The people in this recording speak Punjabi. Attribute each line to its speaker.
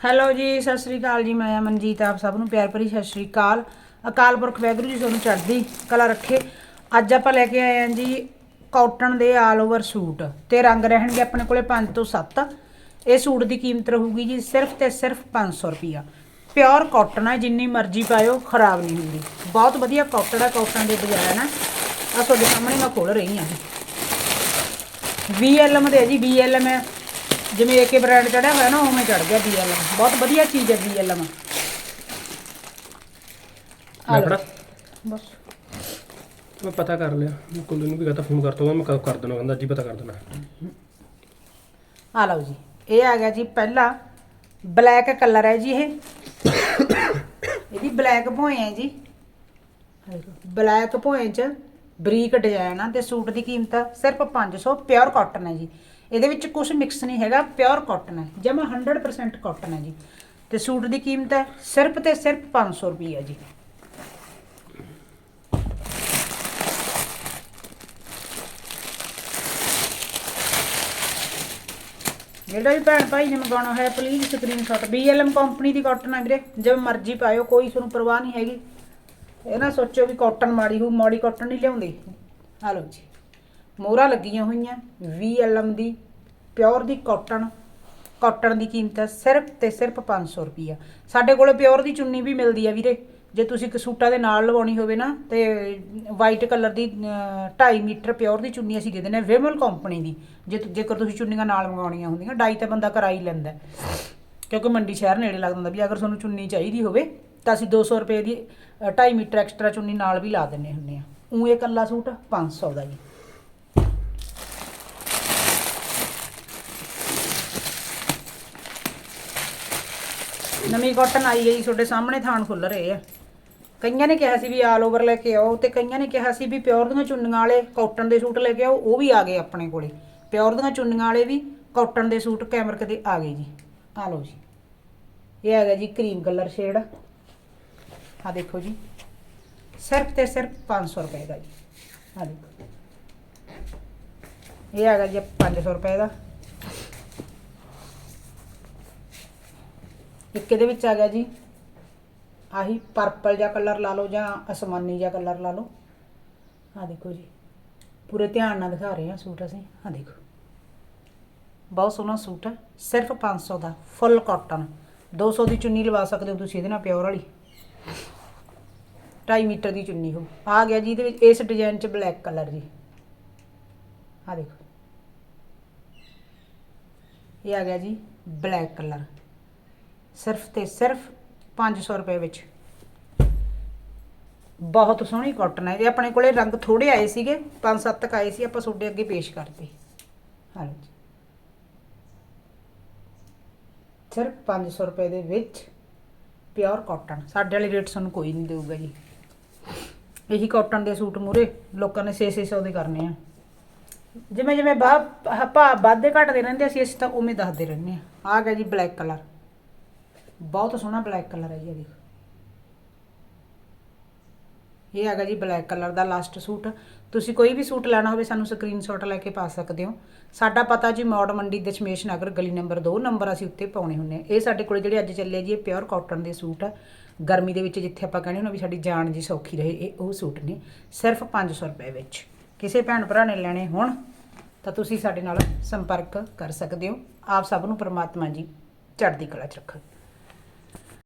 Speaker 1: ਹੈਲੋ ਜੀ, ਸਤਿ ਸ੍ਰੀ ਅਕਾਲ ਜੀ। ਮੈਂ ਅਮਨਜੀਤ ਆਪ ਸਭ ਨੂੰ ਪਿਆਰ ਭਰੀ ਸਤਿ ਸ੍ਰੀ ਅਕਾਲ। ਅਕਾਲ ਪੁਰਖ ਵੈਗੁਰੂ ਜੀ, ਤੁਹਾਨੂੰ ਚੜ੍ਹਦੀ ਕਲਾ ਰੱਖੇ। ਅੱਜ ਆਪਾਂ ਲੈ ਕੇ ਆਏ ਹਾਂ ਜੀ ਕਾਟਨ ਦੇ ਆਲ ਓਵਰ ਸੂਟ ਤੇ ਰੰਗ ਰਹਿਣਗੇ ਆਪਣੇ ਕੋਲੇ 5 ਤੋਂ 7 ਇਹ ਸੂਟ ਦੀ ਕੀਮਤ ਰਹੂਗੀ ਜੀ ਸਿਰਫ ਤੇ ਸਿਰਫ 500 ਰੁਪਿਆ ਪਿਓਰ ਕਾਟਨ ਹੈ ਜਿੰਨੀ ਮਰਜ਼ੀ ਪਾਇਓ, ਖਰਾਬ ਨਹੀਂ ਹੁੰਦੀ। ਬਹੁਤ ਵਧੀਆ ਕਾਟਨ ਹੈ ਕਾਟਨ ਦੇ ਡਿਜ਼ਾਈਨ ਹੈ ਆ ਤੁਹਾਡੇ ਸਾਹਮਣੇ ਮੈਂ ਖੋਲ ਰਹੀ ਹਾਂ। ਜੀ VLM ਦੇ ਹੈ ਜੀ VLM ਹੈ ਜਿਵੇਂ ਏਕੇ ਬ੍ਰਾਂਡ ਚੜਿਆ ਹੋਇਆ ਨਾ ਉਵੇਂ ਚੜ ਗਿਆ VLM ਬਹੁਤ ਵਧੀਆ ਚੀਜ਼ ਹੈ VLM
Speaker 2: ਮੈਂ ਫੜਾ।
Speaker 1: ਬਸ।
Speaker 2: ਮੈਂ ਪਤਾ ਕਰ ਲਿਆ। ਮੈਂ ਕੁੱਲੂ ਨੂੰ ਵੀ ਕਹਤਾ ਫੋਨ ਕਰ ਤਾ ਮੈਂ ਕ- ਕਰ ਦੇਣਾ ਕਹਿੰਦਾ ਹੀ ਪਤਾ ਕਰ ਦੇਣਾ।
Speaker 1: ਆ ਲਓ ਜੀ। ਇਹ ਆ ਗਿਆ ਜੀ ਪਹਿਲਾ ਬਲੈਕ ਕਲਰ ਹੈ ਜੀ ਇਹ। ਇਹਦੀ ਬਲੈਕ ਭੋਏ ਹੈ ਜੀ। ਬਲੈਕ ਭੋਏ ਚ ਬਰੀਕ ਡਿਜ਼ਾਈਨ ਆ ਤੇ ਸੂਟ ਦੀ ਕੀਮਤ ਸਿਰਫ 500 ਪਿਓਰ ਕਾਟਨ ਹੈ ਜੀ। ਇਹਦੇ ਵਿੱਚ ਕੁਝ ਮਿਕਸ ਨਹੀਂ ਹੈਗਾ ਪਿਓਰ ਕਾਟਨ ਹੈ। ਜਮਾ 100% ਕਾਟਨ ਹੈ ਜੀ। ਤੇ ਸੂਟ ਦੀ ਕੀਮਤ ਹੈ ਸਿਰਫ ਤੇ ਸਿਰਫ 500 ਰੁਪਏ ਹੈ ਜੀ। ਜਿਹੜਾ ਵੀ ਭੈਣ ਭਾਈ ਨੇ ਮੰਗਾਉਣਾ ਹੈ ਪਲੀਜ਼ ਸਕਰੀਨਸ਼ਾਟ BLM ਕੰਪਨੀ ਦੀ ਕਾਟਨ ਹੈ ਵੀਰੇ। ਜਿਵੇਂ ਮਰਜ਼ੀ ਪਾਇਓ, ਕੋਈ ਤੁਹਾਨੂੰ ਪਰਵਾਹ ਨਹੀਂ ਹੈਗੀ। ਇਹ ਨਾ ਸੋਚੋ ਵੀ ਕਾਟਨ ਮਾੜੀ ਹੋ ਮਾੜੀ ਕਾਟਨ ਨਹੀਂ ਲਿਆਉਂਦੀ। ਆ ਲਓ ਜੀ। ਮੋਹਰਾਂ ਲੱਗੀਆਂ ਹੋਈਆਂ VLM ਦੀ, ਪਿਓਰ ਦੀ ਕਾਟਨ ਕਾਟਨ ਦੀ ਕੀਮਤ ਹੈ ਸਿਰਫ ਤੇ ਸਿਰਫ 500 ਰੁਪਈਆ। ਸਾਡੇ ਕੋਲੇ ਪਿਓਰ ਦੀ ਚੁੰਨੀ ਵੀ ਮਿਲਦੀ ਹੈ ਵੀਰੇ। ਜੇ ਤੁਸੀਂ ਇੱਕ ਸੂਟਾਂ ਦੇ ਨਾਲ ਲਵਾਉਣੀ ਹੋਵੇ ਨਾ, ਤੇ ਵਾਈਟ ਕਲਰ ਦੀ 2.5 ਮੀਟਰ ਪਿਓਰ ਦੀ ਚੁੰਨੀ ਅਸੀਂ ਦੇ ਦਿੰਦੇ ਹਾਂ ਵਿਮਲ ਕੰਪਨੀ ਦੀ। ਜੇ ਜੇਕਰ ਤੁਸੀਂ ਚੁੰਨੀਆਂ ਨਾਲ ਮੰਗਾਉਣੀਆਂ ਹੁੰਦੀਆਂ ਡਾਈ ਤਾਂ ਬੰਦਾ ਕਰਾ ਹੀ ਲੈਂਦਾ। ਕਿਉਂਕਿ ਮੰਡੀ ਸ਼ਹਿਰ ਨੇੜੇ ਲੱਗ ਜਾਂਦਾ ਵੀ ਅਗਰ ਤੁਹਾਨੂੰ ਚੁੰਨੀ ਚਾਹੀਦੀ ਹੋਵੇ, ਤਾਂ ਅਸੀਂ 200 ਰੁਪਏ ਦੀ 2.5 ਮੀਟਰ ਐਕਸਟਰਾ ਚੁੰਨੀ ਨਾਲ ਵੀ ਲਾ ਦਿੰਨੇ ਹੁੰਦੇ ਆ ਉਹ ਇਹ ਕੱਲਾ ਸੂਟ 500 ਦਾ ਜੀ ਨਵੀਂ ਕਾਟਨ ਆਈ ਹੈ ਜੀ, ਤੁਹਾਡੇ ਸਾਹਮਣੇ ਥਾਣ ਖੁੱਲ ਰਹੇ ਆ। ਕਈਆਂ ਨੇ ਕਿਹਾ ਸੀ ਵੀ ਆਲ ਓਵਰ ਲੈ ਕੇ ਆਓ ਤੇ ਕਈਆਂ ਨੇ ਕਿਹਾ ਸੀ ਵੀ ਪਿਓਰ ਦੀਆਂ ਚੁੰਨੀਆਂ ਵਾਲੇ ਕਾਟਨ ਦੇ ਸੂਟ ਲੈ ਕੇ ਆਓ, ਉਹ ਵੀ ਆ ਗਏ ਆਪਣੇ ਕੋਲੇ। ਪਿਓਰ ਦੀਆਂ ਚੁੰਨੀਆਂ ਵਾਲੇ ਵੀ ਕਾਟਨ ਦੇ ਸੂਟ ਕੈਮਰਕ ਦੇ ਆ ਗਏ ਜੀ। ਆ ਲਓ ਜੀ। ਇਹ ਹੈਗਾ ਜੀ ਕਰੀਮ ਕਲਰ ਸ਼ੇਡ ਆ ਦੇਖੋ ਜੀ। ਸਿਰਫ ਤੇ ਸਿਰਫ 500 ਰੁਪਏ ਦਾ ਜੀ। ਆ ਦੇਖੋ। ਇਹ ਹੈਗਾ ਜੀ 500 ਰੁਪਏ ਦਾ। ਇੱਕ ਇਹਦੇ ਵਿੱਚ ਆ ਗਿਆ ਜੀ। ਆਹੀ ਪਰਪਲ ਜਿਹਾ ਕਲਰ ਲਾ ਲਓ ਜਾਂ ਅਸਮਾਨੀ ਜਿਹਾ ਕਲਰ ਲਾ ਲਓ। ਆ ਦੇਖੋ ਜੀ। ਪੂਰੇ ਧਿਆਨ ਨਾਲ ਦਿਖਾ ਰਹੇ ਹਾਂ ਸੂਟ ਅਸੀਂ। ਆ ਦੇਖੋ। ਬਹੁਤ ਸੋਹਣਾ ਸੂਟ ਹੈ। ਸਿਰਫ 500 ਦਾ। ਫੁੱਲ ਕਾਟਨ 200 ਦੀ ਚੁੰਨੀ ਲਵਾ ਸਕਦੇ ਹੋ ਤੁਸੀਂ, ਇਹਦੇ ਨਾਲ ਪਿਓਰ ਵਾਲੀ। 2.5 ਮੀਟਰ ਦੀ ਚੁੰਨੀ ਹੋ ਆ ਗਿਆ ਜੀ ਇਹਦੇ ਵਿੱਚ, ਇਸ ਡਿਜ਼ਾਈਨ 'ਚ ਬਲੈਕ ਕਲਰ ਜੀ। ਆ ਦੇਖੋ। ਇਹ ਆ ਗਿਆ ਜੀ ਬਲੈਕ ਕਲਰ ਸਿਰਫ ਤੇ ਸਿਰਫ 500 ਰੁਪਏ ਵਿੱਚ। ਬਹੁਤ ਸੋਹਣੀ ਕਾਟਨ ਹੈ ਜੇ ਆਪਣੇ ਕੋਲੇ ਰੰਗ ਥੋੜੇ ਆਏ ਸੀਗੇ 5-7 ਤੱਕ ਆਏ ਸੀ, ਆਪਾਂ ਤੁਹਾਡੇ ਅੱਗੇ ਪੇਸ਼ ਕਰਤੇ ਹਾਂਜੀ। ਸਿਰਫ 500 ਰੁਪਏ ਦੇ ਵਿੱਚ ਪਿਓਰ ਕਾਟਨ ਸਾਡੇ ਵਾਲੇ ਰੇਟ ਸਾਨੂੰ ਕੋਈ ਨਹੀਂ ਦੇਊਗਾ ਜੀ। ਇਹੀ ਕਾਟਨ ਦੇ ਸੂਟ ਮੂਰੇ ਲੋਕਾਂ ਨੇ 6-600 ਦੇ ਕਰਨੇ ਆ। ਜਿਵੇਂ ਜਿਵੇਂ ਬਾਹ ਭਾ ਵਾਧੇ ਘਟਦੇ ਰਹਿੰਦੇ ਅਸੀਂ ਅਸੀਂ ਤਾਂ ਉਵੇਂ ਦੱਸਦੇ ਰਹਿੰਦੇ ਆ। ਆ ਗਿਆ ਜੀ ਬਲੈਕ ਕਲਰ ਬਹੁਤ ਸੋਹਣਾ ਬਲੈਕ ਕਲਰ ਹੈ ਜੀ ਇਹ ਦੇਖੋ ਇਹ ਹੈਗਾ ਜੀ ਬਲੈਕ ਕਲਰ ਦਾ ਲਾਸਟ ਸੂਟ। ਤੁਸੀਂ ਕੋਈ ਵੀ ਸੂਟ ਲੈਣਾ ਹੋਵੇ, ਸਾਨੂੰ ਸਕਰੀਨਸ਼ਾਟ ਲੈ ਕੇ ਪਾ ਸਕਦੇ ਹੋ। ਸਾਡਾ ਪਤਾ ਜੀ ਮੌੜ ਮੰਡੀ ਦਸ਼ਮੇਸ਼ ਨਗਰ ਗਲੀ ਨੰਬਰ 2 ਨੰਬਰ ਅਸੀਂ ਉੱਤੇ ਪਾਉਣੇ ਹੁੰਨੇ ਆ ਇਹ ਸਾਡੇ ਕੋਲ ਜਿਹੜੇ ਅੱਜ ਚੱਲੇ ਜੀ, ਇਹ ਪਿਓਰ ਕਾਟਨ ਦੇ ਸੂਟ ਆ। ਗਰਮੀ ਦੇ ਵਿੱਚ ਜਿੱਥੇ ਆਪਾਂ ਕਹਿੰਦੇ ਹੁੰਦੇ ਵੀ ਸਾਡੀ ਜਾਨ ਜੀ ਸੌਖੀ ਰਹੇ, ਇਹ ਉਹ ਸੂਟ ਨੇ। ਸਿਰਫ 500 ਰੁਪਏ ਵਿੱਚ। ਕਿਸੇ ਭੈਣ ਭਰਾ ਨੇ ਲੈਣੇ ਹੋਣ, ਤਾਂ ਤੁਸੀਂ ਸਾਡੇ ਨਾਲ ਸੰਪਰਕ ਕਰ ਸਕਦੇ ਹੋ। ਆਪ ਸਭ ਨੂੰ ਪਰਮਾਤਮਾ ਜੀ ਚੜ੍ਹਦੀ ਕਲਾ ਚ ਰੱਖੇ